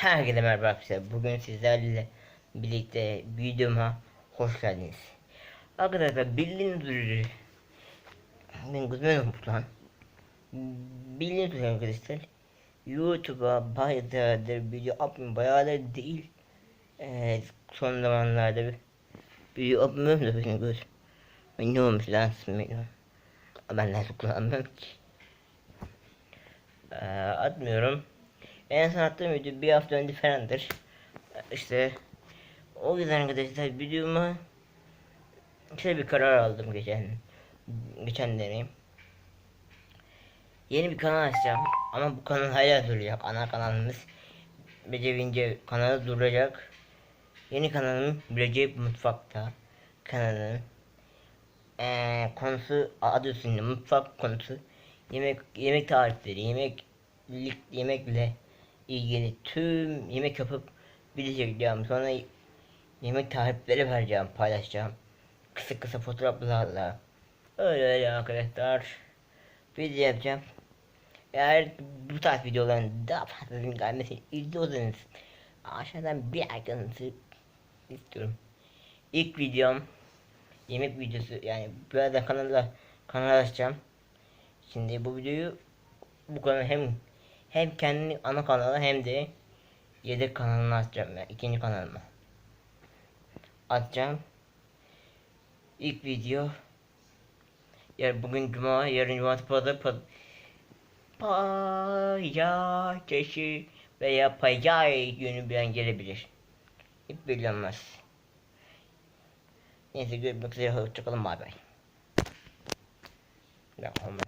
Herkese merhaba arkadaşlar. Bugün sizlerle birlikte videoma hoş geldiniz. Arkadaşlar bildiğiniz üzere ben kızmıyorum unutmuş lan. Bildiğiniz üzere arkadaşlar YouTube'a bayağıdır video atmıyorum. Bayağıdır değil. Ee, son zamanlarda bir video atmıyorum da beni gör. Ben ne olmuş lan bilmiyorum. Ben nasıl kullanmıyorum ki. Ee, atmıyorum. En son attığım video bir hafta önce falandır. İşte o yüzden arkadaşlar videoma şöyle bir karar aldım geçen geçen deneyim. Yeni bir kanal açacağım ama bu kanal hala duracak. Ana kanalımız Becevince kanalı duracak. Yeni kanalım Recep Mutfak'ta kanalın eee konusu adı üstünde mutfak konusu yemek yemek tarifleri yemek yemekle ilgili tüm yemek yapıp bileceğim sonra yemek tarifleri vereceğim paylaşacağım. Kısa kısa fotoğraflarla. Öyle öyle arkadaşlar. Video yapacağım. Eğer bu tarz videoların daha fazla gelmesini istiyorsanız aşağıdan bir arkanızı istiyorum. İlk videom yemek videosu yani birazdan kanalda kanal açacağım. Şimdi bu videoyu bu kanal hem hem kendi ana kanalı hem de yedek kanalını açacağım ben ikinci kanalıma. Atacağım ilk video ya bugün cuma yarın cumartesi pazar pazar pazartesi veya pazar günü bir an gelebilir. Hiç bilinmez neyse görüşmek üzere hoşçakalın bay bay. Ya olmaz